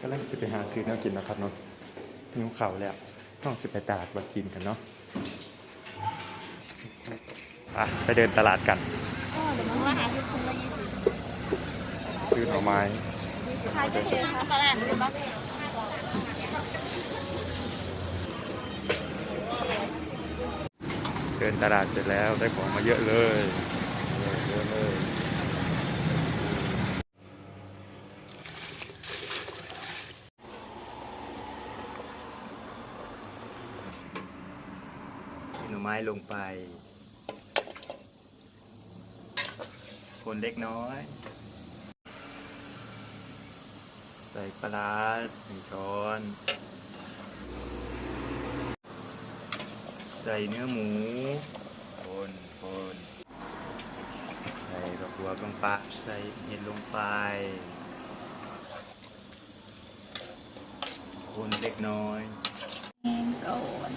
ก็เลังสิไปหาซื้อแนวกินนะครับเนาะหิวเข่าแล้วต้องสิไปตลาดมากินกันเนาะอะไปเดินตลาดกัน ก็เดี๋ยวมันว่าหาที่คนละยี่สิบซื้อหน่อไม้ใครจะเห็นคะตลาดหรือบ้านเดินตลาดเสร็จแล้วได้ของมาเยอะเลย หน่อไม้ลงไป คนเล็กน้อย ใส่ปลาร้าหนึ่งช้อน ใส่เนื้อหมู คนคนใส่ดอกบัวลงไปใส่เห็ดลงไป คนเล็กน้อยเองก่อน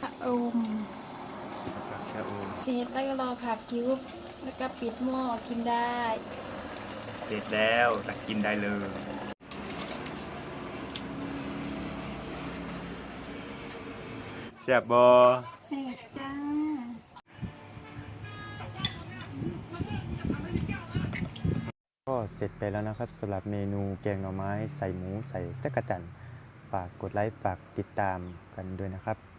พระ องค์กับแค่โอมเสร็จแล้วก็รอผักคิ้วแล้วก็ปิดหม้อกินได้ เสร็จแล้วตักกินได้เลยแซ่บบอเสร็จจ้าก็เสร็จไปแล้วนะครับสำหรับเมนูแกงหน่อไม้ใส่หมูใส่ตะกะจันฝากกดไลค์ฝากติดตามกันด้วยนะครับ